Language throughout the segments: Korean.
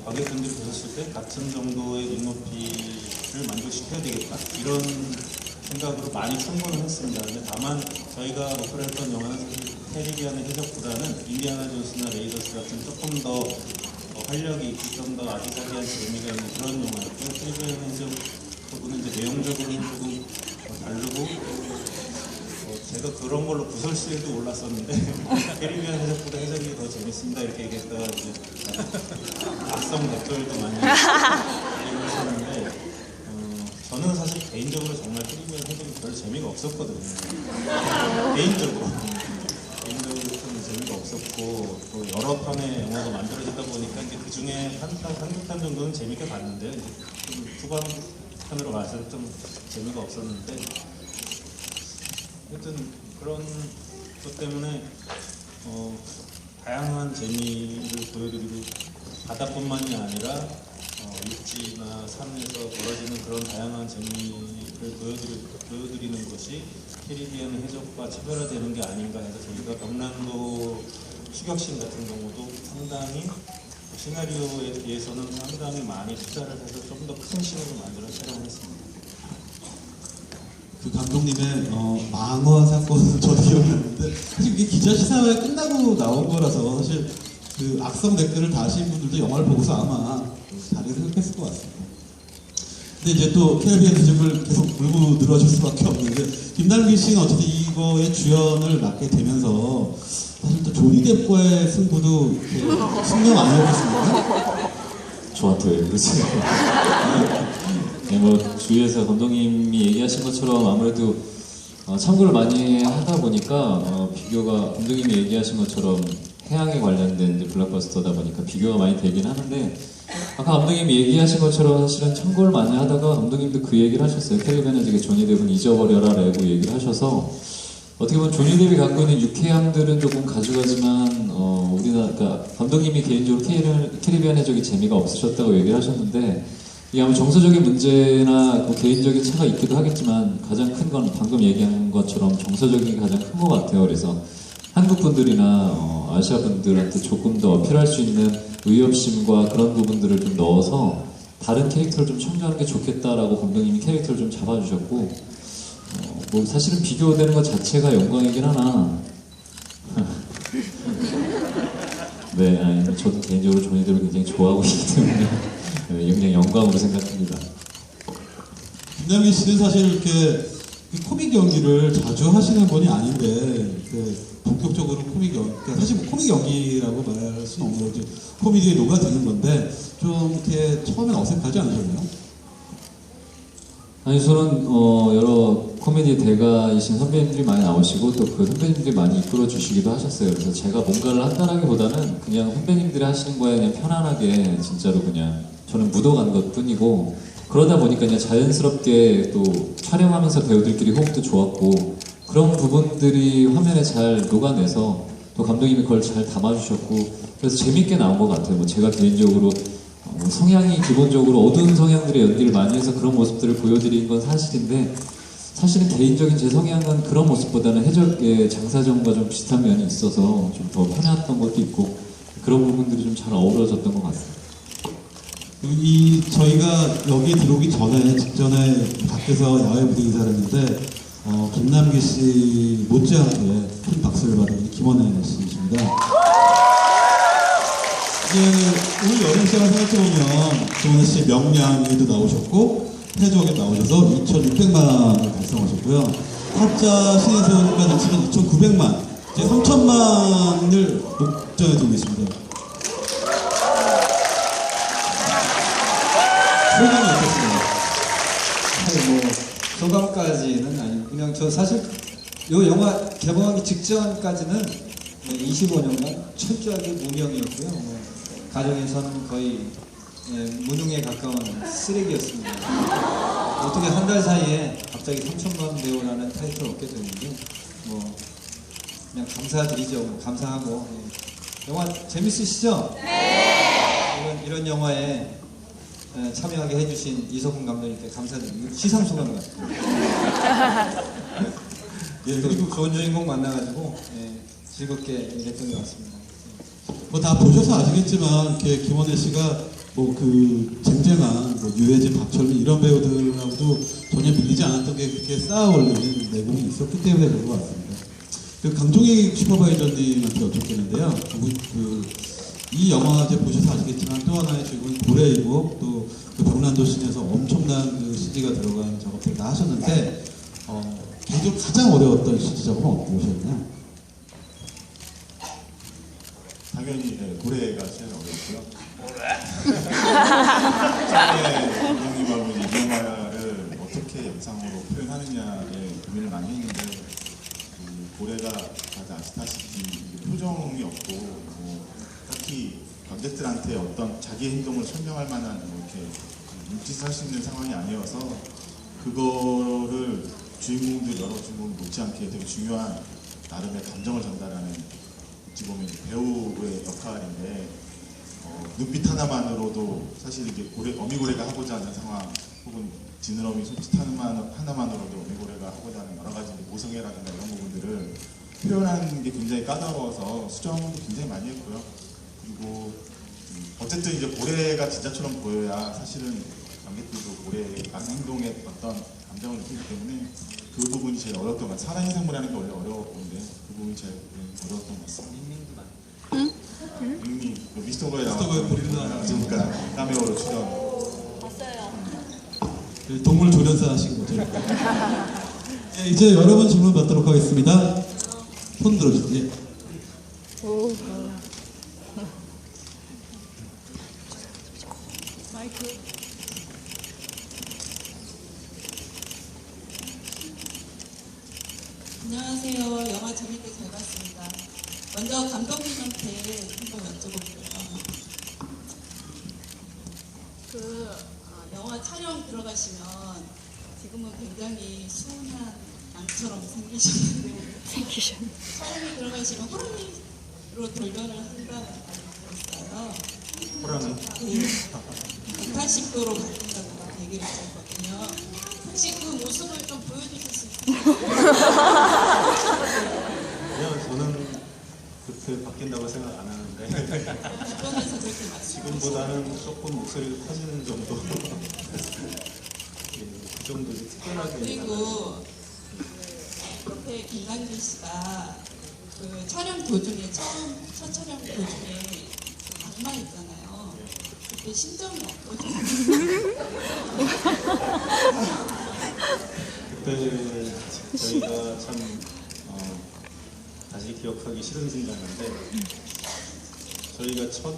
어, 관객분들이 보셨을 때 같은 정도의 눈높이를 만족시켜야 되겠다 이런 생각으로 많이 참고는 했습니다. 근데 다만 저희가 목표로 했던 영화는 캐리비안의 해적보다는 인디아나 존스나 레이더스 같은 조금 더 어, 활력이 있고 좀 더 아기자기한 재미가 있는 그런 영화였고요. 캐리비안 해적 부분은 이제 내용적으로는 조금 어, 다르고 어, 제가 그런 걸로 구설수에도 올랐었는데 캐리비안 해적보다 해적이 더 재밌습니다. 이렇게 얘기했다가 이제 악성 댓글도 많이 있었는데 어, 저는 사실 개인적으로 정말 캐리비안 해적이 별 재미가 없었거든요. 개인적으로. 개인적으로 좀 재미가 없었고 또 여러 편의 영화가 만들어지다 보니까 이제 그 중에 한, 편, 한두 편 정도는 재밌게 봤는데 좀 후반 편으로 가서 좀 재미가 없었는데 하여튼 그런 것 때문에 어, 다양한 재미를 보여드리고 바다뿐만이 아니라 어, 육지나 산에서 벌어지는 그런 다양한 재미를 보여드리, 보여드리는 것이 캐리비안 해적과 차별화되는 게 아닌가 해서 저희가 경남도 추격신 같은 경우도 상당히 시나리오에 비해서는 상당히 많이 투자를 해서 좀 더 큰 신으로 만들어 촬영을 했습니다. 그 감독님의 어, 망원 사건은 저도 기억나는데 사실 이게 기자 시사회 끝나고 나온 거라서 사실 그 악성 댓글을 다신 분들도 영화를 보고서 아마 다르게 생각했을 것 같습니다. 근데 이제 또 캐리비안 해적을 계속 물고 늘어질 수밖에 없는데 김남기 씨는 어쨌든 이거의 주연을 맡게 되면서 사실 또 조니 뎁과의 승부도 이렇게 신경 아니었겠습니까? 저한테 왜 그러세요? 네, 뭐 주위에서 감독님이 얘기하신 것처럼 아무래도 어, 참고를 많이 하다 보니까 어, 비교가 감독님이 얘기하신 것처럼 해양에 관련된 블록버스터다 보니까 비교가 많이 되긴 하는데 아까 감독님이 얘기하신 것처럼 사실은 참고를 많이 하다가 감독님도 그 얘기를 하셨어요. 캘리벤의 저기 조니 뎁은 잊어버려라 라고 얘기를 하셔서 어떻게 보면 조니 뎁이 갖고 있는 유쾌함들은 조금 가져가지만 어, 우리나라 그러니까 감독님이 개인적으로 캐리, 캐리비안 해적이 재미가 없으셨다고 얘기를 하셨는데 이게 아마 정서적인 문제나 뭐 개인적인 차가 있기도 하겠지만 가장 큰 건 방금 얘기한 것처럼 정서적인 게 가장 큰 것 같아요. 그래서 한국 분들이나 어, 아시아 분들한테 조금 더 어필할 수 있는 의협심과 그런 부분들을 좀 넣어서 다른 캐릭터를 좀 창조하는 게 좋겠다라고 감독님이 캐릭터를 좀 잡아주셨고 어, 뭐 사실은 비교되는 것 자체가 영광이긴 하나 네 아니, 저도 개인적으로 조니들을 굉장히 좋아하고 있기 때문에 네, 굉장히 영광으로 생각합니다 김남기 씨는 사실 이렇게 그 코믹 연기를 자주 하시는 분이 아닌데 본격적으로 코믹 연기, 그러니까 사실 뭐 코믹 연기라고 말할 수는 없는 거지 코미디에 녹아드는 건데 좀 이렇게 처음엔 어색하지 않으셨나요? 아니 저는 어, 여러 코미디 대가이신 선배님들이 많이 나오시고 또 그 선배님들이 많이 이끌어 주시기도 하셨어요. 그래서 제가 뭔가를 한다라기보다는 그냥 선배님들이 하시는 거에 그냥 편안하게 진짜로 그냥 저는 묻어간 것 뿐이고 그러다 보니까 그냥 자연스럽게 또 촬영하면서 배우들끼리 호흡도 좋았고 그런 부분들이 화면에 잘 녹아내서 또 감독님이 그걸 잘 담아주셨고 그래서 재밌게 나온 것 같아요. 뭐 제가 개인적으로 어, 성향이 기본적으로 어두운 성향들의 연기를 많이 해서 그런 모습들을 보여드린 건 사실인데 사실은 개인적인 제 성향은 그런 모습보다는 해적의 장사정과 좀 비슷한 면이 있어서 좀 더 편했던 것도 있고 그런 부분들이 좀 잘 어우러졌던 것 같습니다. 이 저희가 여기 들어오기 전에 직전에 밖에서 야외 무대 인사를 했는데 어, 김남기 씨 못지않게 큰 박수를 받은 김원혜 씨이십니다. 이제 오늘 여름 시간을 생각해보면 김원혜 씨 명량에도 나오셨고 해적에 나오셔서 2,600만 원을 달성하셨고요. 타짜 세월까지 치면 2,900만, 이제 3천만을 목전에 두고 있습니다. 소감이 어떻습니까? 뭐 소감까지는 아니고 그냥 저 사실 요 영화 개봉하기 직전까지는 25년간 철저하게 무명이었고요. 뭐 가정에서는 거의 예, 무능에 가까운 쓰레기였습니다. 어떻게 한 달 사이에 갑자기 3천만 배우라는 타이틀을 얻게 됐는데 뭐 그냥 감사드리죠. 뭐 감사하고 예. 영화 재밌으시죠? 네. 이런 이런 영화에 예, 참여하게 해주신 이석훈 감독님께 감사드립니다. 시상 소감 같습니다. 예, 그리고 좋은 주인공 만나가지고 예, 즐겁게 일했던 것 같습니다. 뭐 다 보셔서 아시겠지만 이렇게 김원혜 씨가 뭐 그 쟁쟁한 뭐 유해진, 박철민 이런 배우들하고도 전혀 밀리지 않았던 게 그렇게 쌓아 올리는 내공이 있었기 때문에 그런 것 같습니다. 그 강종희 슈퍼바이저님한테 여쭙겠는데요. 그, 그, 이 영화 이제 보셔서 아시겠지만 또 하나의 주인공이 고래이고 또그 병난도 씬에서 엄청난 그 CG가 들어간 작업들을 다 하셨는데 어, 개인적으로 가장 어려웠던 CG 작업은 어떠셨나요? 당연히 네, 고래가 제일 어렵고요. 처음에 감독님하고 이 영화를 어떻게 영상으로 표현하느냐에 고민을 많이 했는데 그 고래가 다들 아시다시피 표정이 없고 뭐 딱히 관객들한테 어떤 자기 행동을 설명할 만한 뭐 이렇게 눈짓을 할수 있는 상황이 아니어서 그거를 주인공들 여러 주인공 못지않게 되게 중요한 나름의 감정을 전달하는 어찌 보면 배우의 역할인데 어, 눈빛 하나만으로도 사실 이게 고래, 어미고래가 하고자 하는 상황 혹은 지느러미 손짓 하나만, 하나만으로도 어미고래가 하고자 하는 여러 가지 모성애라든가 이런 부분들을 표현하는 게 굉장히 까다로워서 수정도 굉장히 많이 했고요. 그리고 음, 어쨌든 이제 고래가 진짜처럼 보여야 사실은 관객들도 고래의 행동에 어떤 감정을 느끼기 때문에 그 부분이 제일 어려웠던 것 같아요. 살아있는 생물하는 게 원래 어려웠는데 그 부분이 제일 어려웠던 것 같습니다. 밍밍, 그 미스터 거에 미스터 거에 나왔던. 그러니까 카메오로 출연. 그 동물 조련사 하신 거죠. 예, 이제 여러분 질문 받도록 하겠습니다. 손 들어주세요. 예. 안녕하세요. 영화 재밌게 잘 봤습니다. 먼저 감독님한테 한번 여쭤볼게요. 그 어, 영화 촬영 들어가시면 지금은 굉장히 순한 양처럼 생기셨는데 촬영에 들어가시면 호랑이로 돌변을 한다는 말을 들었어요. 호랑이. 네. 180도로 바뀐다고 얘기를 들었거든요. 혹시 그 모습을 좀 보여주실 수 있어요? 그냥 저는 그렇게 바뀐다고 생각 안 하는데 지금보다는 조금 목소리가 커지는 정도. 예, 그 정도 특별하게. 그리고 그 옆에 김강진 씨가 그 촬영 도중에 처음 첫 촬영 도중에 그 악마 있잖아요. 그때 심정이? 그때 저희가 참 어, 다시 기억하기 싫은 순간인데 저희가 첫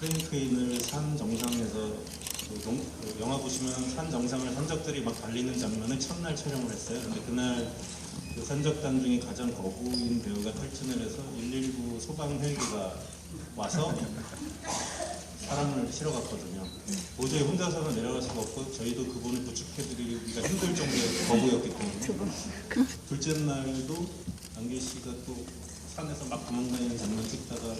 크랭크인을 산 정상에서 그 영, 그 영화 보시면 산 정상을 산적들이 막 달리는 장면을 첫날 촬영을 했어요. 근데 그날 그 산적단 중에 가장 거부인 배우가 탈진을 해서 119 소방 헬기가 와서 사람을 실어갔거든요. 도저히 혼자서는 내려갈 수가 없고 저희도 그분을 구축해드리기가 힘들 정도의 거부였기 때문에 둘째 날도 안계 씨가 또 산에서 막 도망다니는 장면 찍다가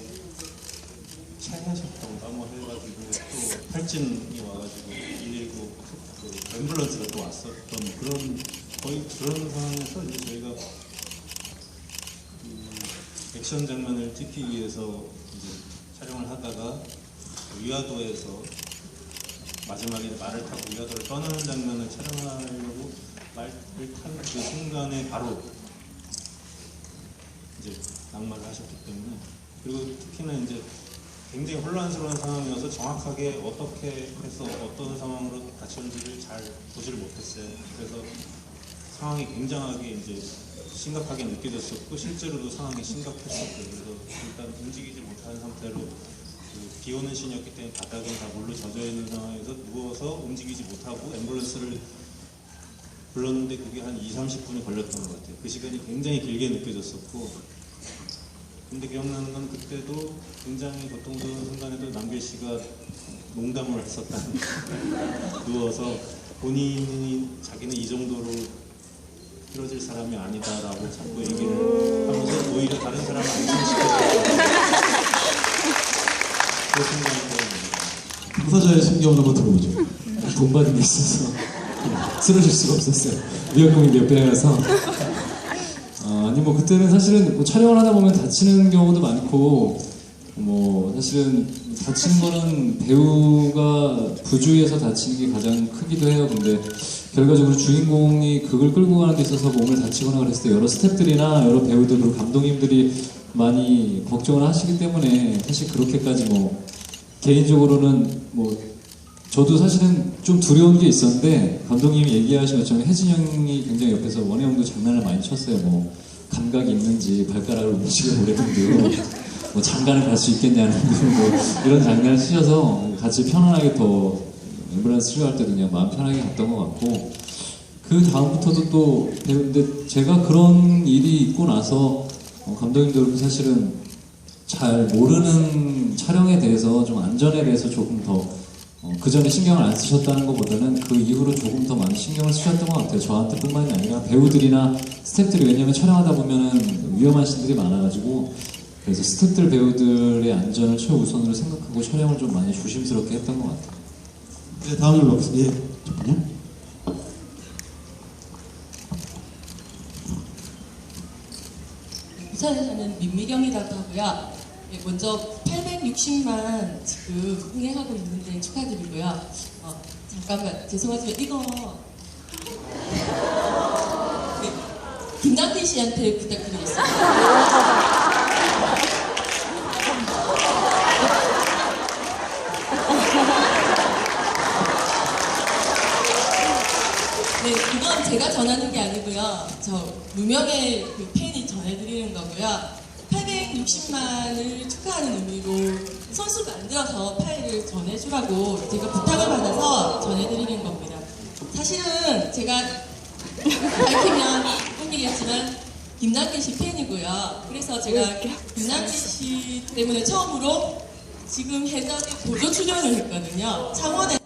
체하셨다고 뭐 해가지고 또 탈진이 와가지고 119 그 앰뷸런스가 또 왔었던 그런 거의 그런 상황에서 이제 저희가 그 액션 장면을 찍기 위해서 이제 촬영을 하다가 위화도에서 마지막에 말을 타고 위화도를 떠나는 장면을 촬영하려고 말을 탄그 순간에 바로 이제 낙마를 하셨기 때문에 그리고 특히나 이제 굉장히 혼란스러운 상황이어서 정확하게 어떻게 해서 어떤 상황으로 다쳤는지를 잘 보지를 못했어요. 그래서 상황이 굉장하게 이제 심각하게 느껴졌었고 실제로도 상황이 심각했었고 그래서 일단 움직이지 못하는 상태로 그 비 오는 신이었기 때문에 바닥에 다 물로 젖어 있는 상황에서 누워서 움직이지 못하고 앰뷸런스를 불렀는데 그게 한 2, 30분이 걸렸던 것 같아요. 그 시간이 굉장히 길게 느껴졌었고 근데 기억나는 건 그때도 굉장히 고통스러운 순간에도 남길 씨가 농담을 했었다는 누워서 본인이 자기는 이 정도로 쓰러질 사람이 아니다라고 자꾸 얘기를 하면서 오히려 다른 사람을 기억납니다. 당사자의 심경을 한번 들어보죠. 돈 받은 게 있어서 쓰러질 수가 없었어요. 위약금이 몇 배라서. 어, 아니 뭐 그때는 사실은 뭐 촬영을 하다 보면 다치는 경우도 많고 뭐 사실은 다치는 거는 배우가 부주의해서 다치는 게 가장 크기도 해요. 근데 결과적으로 주인공이 그걸 끌고 가는 데 있어서 몸을 다치거나 그랬을 때 여러 스태프들이나 여러 배우들 그리고 감독님들이 많이 걱정을 하시기 때문에 사실 그렇게까지 뭐 개인적으로는 뭐 저도 사실은 좀 두려운 게 있었는데 감독님이 얘기하신 것처럼 혜진 형이 굉장히 옆에서 원혜 형도 장난을 많이 쳤어요. 뭐 감각이 있는지 발가락을 움직여 보래든지 뭐 장가를 갈 수 있겠냐는 뭐 이런 장난을 치셔서 같이 편안하게 더 앰뷸런스 치료할 때도 그냥 마음 편하게 갔던 것 같고 그 다음부터도 또 배우인데 제가 그런 일이 있고 나서 어, 그렇고 사실은 잘 모르는 촬영에 대해서 좀 안전에 대해서 조금 더 어, 그 전에 신경을 안 쓰셨다는 것보다는 그 이후로 조금 더 많이 신경을 쓰셨던 것 같아요. 저한테뿐만이 아니라 배우들이나 스태프들이 왜냐면 촬영하다 보면은 위험한 신들이 많아가지고 그래서 스태프들 배우들의 안전을 최우선으로 생각하고 촬영을 좀 많이 조심스럽게 했던 것 같아요. 네, 다음으로 가겠습니다. 예, 잠깐만요. 부산에 사는 민미경이라고 하고요. 예, 먼저 860만 지금 흥행하고 있는데 축하드리고요. 어, 잠깐만 죄송하지만 이거 네, 김남태 씨한테 부탁드리겠습니다. 네, 이건 제가 전하는 게 아니고요. 저 무명의 그 전해 드리는 거고요. 860만을 축하하는 의미로 선수 만들어서 파일을 전해주라고 제가 부탁을 받아서 전해드리는 겁니다. 사실은 제가 밝히면 팬이겠지만 김남길 씨 팬이고요. 그래서 제가 김남길 씨 때문에 처음으로 지금 해전에 보조 출연을 했거든요. 창원에